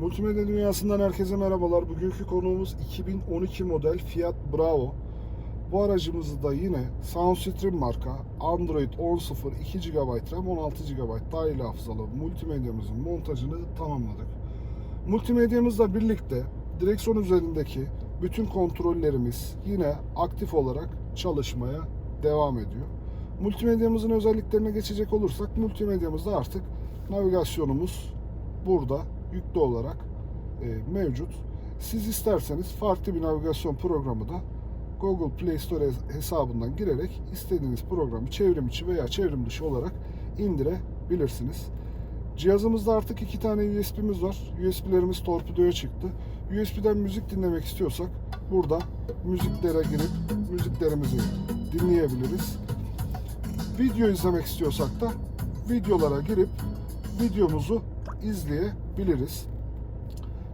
Multimedya dünyasından herkese merhabalar. Bugünkü konuğumuz 2012 model Fiat Bravo. Bu aracımızı da yine Soundstream marka Android 10.0 2 GB RAM 16 GB dahili hafızalı multimedyamızın montajını tamamladık. Multimedyamızla birlikte direksiyon üzerindeki bütün kontrollerimiz yine aktif olarak çalışmaya devam ediyor. Multimedyamızın özelliklerine geçecek olursak multimedyamızda artık navigasyonumuz burada yüklü olarak e, mevcut. Siz isterseniz farklı bir navigasyon programı da Google Play Store hesabından girerek istediğiniz programı çevrim içi veya çevrim dışı olarak indirebilirsiniz. Cihazımızda artık iki tane USB'miz var. USB'lerimiz torpidoya çıktı. USB'den müzik dinlemek istiyorsak burada müziklere girip müziklerimizi dinleyebiliriz. Video izlemek istiyorsak da videolara girip videomuzu izleyebiliriz.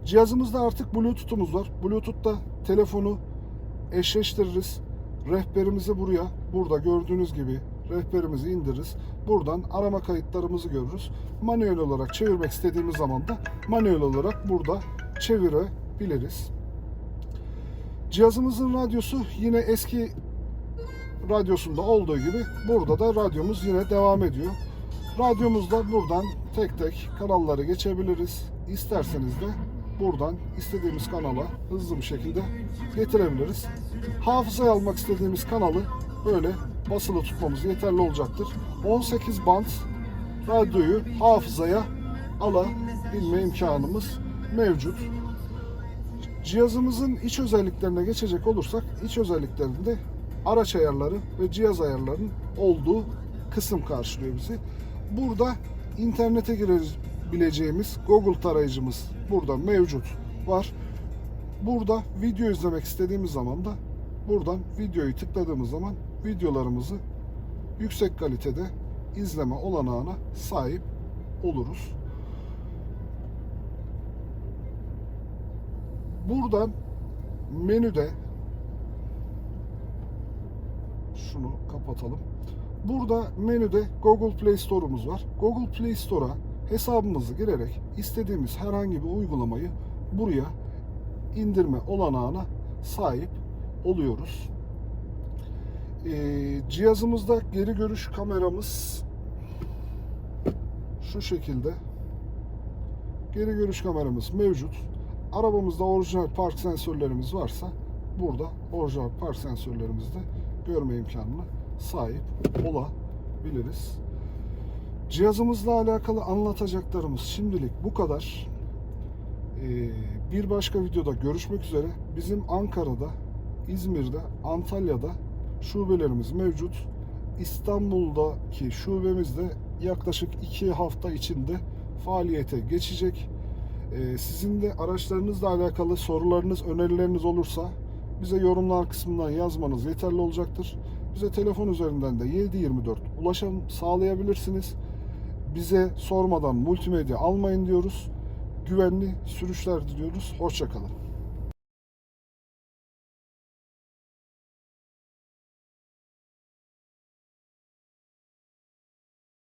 Cihazımızda artık Bluetooth'umuz var. Bluetooth'ta telefonu eşleştiririz. Rehberimizi buraya, burada gördüğünüz gibi rehberimizi indiririz. Buradan arama kayıtlarımızı görürüz. Manuel olarak çevirmek istediğimiz zaman da manuel olarak burada çevirebiliriz. Cihazımızın radyosu yine eski radyosunda olduğu gibi burada da radyomuz yine devam ediyor. Radyomuzda buradan tek tek kanalları geçebiliriz. İsterseniz de buradan istediğimiz kanala hızlı bir şekilde getirebiliriz. Hafızaya almak istediğimiz kanalı böyle basılı tutmamız yeterli olacaktır. 18 band radyoyu hafızaya alabilme imkanımız mevcut. Cihazımızın iç özelliklerine geçecek olursak iç özelliklerinde araç ayarları ve cihaz ayarlarının olduğu kısım karşılıyor bizi. Burada internete girebileceğimiz Google tarayıcımız burada mevcut var. Burada video izlemek istediğimiz zaman da buradan videoyu tıkladığımız zaman videolarımızı yüksek kalitede izleme olanağına sahip oluruz. Buradan menüde şunu kapatalım. Burada menüde Google Play Store'umuz var. Google Play Store'a hesabımızı girerek istediğimiz herhangi bir uygulamayı buraya indirme olanağına sahip oluyoruz. Ee, cihazımızda geri görüş kameramız şu şekilde geri görüş kameramız mevcut. Arabamızda orijinal park sensörlerimiz varsa burada orijinal park sensörlerimizde görme imkanına sahip olabiliriz. Cihazımızla alakalı anlatacaklarımız şimdilik bu kadar. Ee, bir başka videoda görüşmek üzere. Bizim Ankara'da, İzmir'de, Antalya'da şubelerimiz mevcut. İstanbul'daki şubemiz de yaklaşık iki hafta içinde faaliyete geçecek. Ee, sizin de araçlarınızla alakalı sorularınız, önerileriniz olursa bize yorumlar kısmından yazmanız yeterli olacaktır. Bize telefon üzerinden de 7/24 ulaşım sağlayabilirsiniz. Bize sormadan multimedya almayın diyoruz. Güvenli sürüşler diliyoruz. Hoşçakalın.